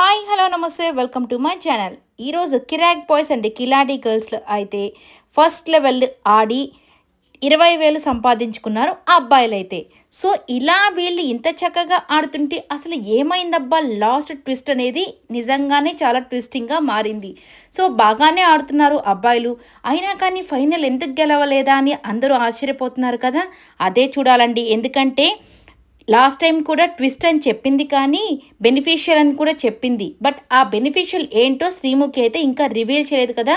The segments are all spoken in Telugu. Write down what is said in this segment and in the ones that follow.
హాయ్ హలో నమస్తే వెల్కమ్ టు మై ఛానల్. ఈరోజు కిరాక్ బాయ్స్ అండ్ కిలాడీ గర్ల్స్లో అయితే ఫస్ట్ లెవెల్ ఆడి ఇరవై వేలు సంపాదించుకున్నారు ఆ అబ్బాయిలు అయితే సో ఇలా వీళ్ళు ఇంత చక్కగా ఆడుతుంటే అసలు ఏమైందబ్బా? లాస్ట్ ట్విస్ట్ అనేది నిజంగానే చాలా ట్విస్టింగ్గా మారింది. సో బాగానే ఆడుతున్నారు అబ్బాయిలు. అయినా కానీ ఫైనల్ ఎందుకు గెలవలేదా అని అందరూ ఆశ్చర్యపోతున్నారు కదా. అదే చూడాలండి. ఎందుకంటే లాస్ట్ టైం కూడా ట్విస్ట్ అని చెప్పింది కానీ బెనిఫిషియల్ అని కూడా చెప్పింది. బట్ ఆ బెనిఫిషియల్ ఏంటో శ్రీముఖి అయితే ఇంకా రివీల్ చేయలేదు కదా.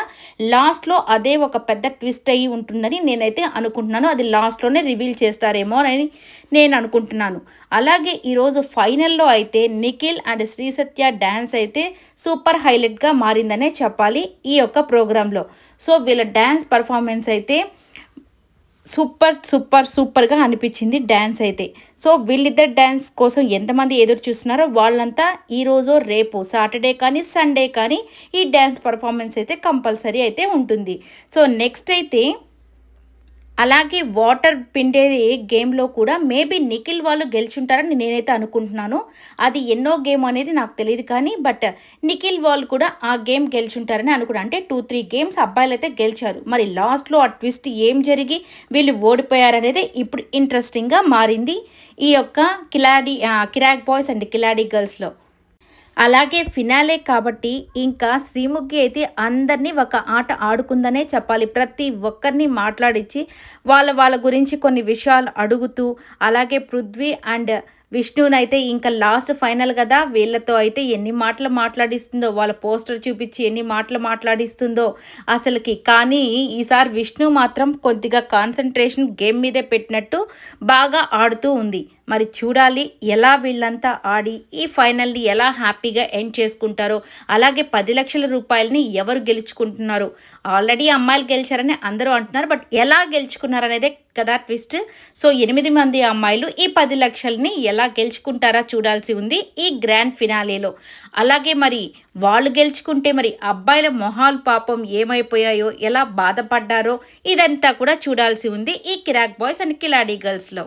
లాస్ట్లో అదే ఒక పెద్ద ట్విస్ట్ అయ్యి ఉంటుందని నేనైతే అనుకుంటున్నాను. అది లాస్ట్లోనే రివీల్ చేస్తారేమో అని నేను అనుకుంటున్నాను. అలాగే ఈరోజు ఫైనల్లో అయితే నిఖిల్ అండ్ శ్రీ సత్య డ్యాన్స్ అయితే సూపర్ హైలైట్గా మారిందనే చెప్పాలి ఈ యొక్క ప్రోగ్రాంలో. సో వీళ్ళ డ్యాన్స్ పర్ఫార్మెన్స్ అయితే సూపర్ సూపర్ సూపర్గా అనిపించింది డ్యాన్స్ అయితే. సో వీళ్ళిద్దరు డ్యాన్స్ కోసం ఎంతమంది ఎదురు చూస్తున్నారో వాళ్ళంతా ఈరోజు రేపు సాటర్డే కానీ సండే కానీ ఈ డ్యాన్స్ పర్ఫార్మెన్స్ అయితే కంపల్సరీ అయితే ఉంటుంది. సో నెక్స్ట్ అయితే అలాగే వాటర్ పిండేది గేమ్లో కూడా మేబీ నిఖిల్ వాళ్ళు గెలుచుంటారని నేనైతే అనుకుంటున్నాను. అది ఎన్నో గేమ్ అనేది నాకు తెలియదు కానీ బట్ నిఖిల్ వాళ్ళు కూడా ఆ గేమ్ గెలుచుంటారని అనుకున్నాను అంటే టూ త్రీ గేమ్స్ అబ్బాయిలు అయితే గెలిచారు. మరి లాస్ట్లో ఆ ట్విస్ట్ ఏం జరిగి వీళ్ళు ఓడిపోయారనేది ఇప్పుడు ఇంట్రెస్టింగ్గా మారింది ఈ యొక్క కిలాడీ కిరాక్ బాయ్స్ అండ్ కిలాడీ గర్ల్స్లో. అలాగే ఫినాలే కాబట్టి ఇంకా శ్రీముఖి అయితే అందరినీ ఒక ఆట ఆడుకుందనే చెప్పాలి. ప్రతి ఒక్కరిని మాట్లాడించి వాళ్ళ వాళ్ళ గురించి కొన్ని విషయాలు అడుగుతూ అలాగే పృథ్వీ అండ్ విష్ణునైతే ఇంకా లాస్ట్ ఫైనల్ కదా వీళ్ళతో అయితే ఎన్ని మాటలు మాట్లాడిస్తుందో వాళ్ళ పోస్టర్ చూపించి ఎన్ని మాటలు మాట్లాడిస్తుందో అసలుకి. కానీ ఈసారి విష్ణు మాత్రం కొద్దిగా కాన్సన్ట్రేషన్ గేమ్ మీదే పెట్టినట్టు బాగా ఆడుతూ ఉంది. మరి చూడాలి ఎలా వీళ్ళంతా ఆడి ఈ ఫైనల్ని ఎలా హ్యాపీగా ఎండ్ చేసుకుంటారో. అలాగే పది లక్షల రూపాయలని ఎవరు గెలుచుకుంటున్నారు? ఆల్రెడీ అమ్మాయిలు గెలిచారని అందరూ అంటున్నారు బట్ ఎలా గెలుచుకున్నారనేదే కదా ట్విస్ట్. సో ఎనిమిది మంది అమ్మాయిలు ఈ పది లక్షల్ని ఎలా గెలుచుకుంటారా చూడాల్సి ఉంది ఈ గ్రాండ్ ఫినాలేలో. అలాగే మరి వాళ్ళు గెలుచుకుంటే మరి అబ్బాయిల మొహాలు పాపం ఏమైపోయాయో ఎలా బాధపడ్డారో ఇదంతా కూడా చూడాల్సి ఉంది ఈ కిరాక్ బాయ్స్ అండ్ కిలాడీ గర్ల్స్లో.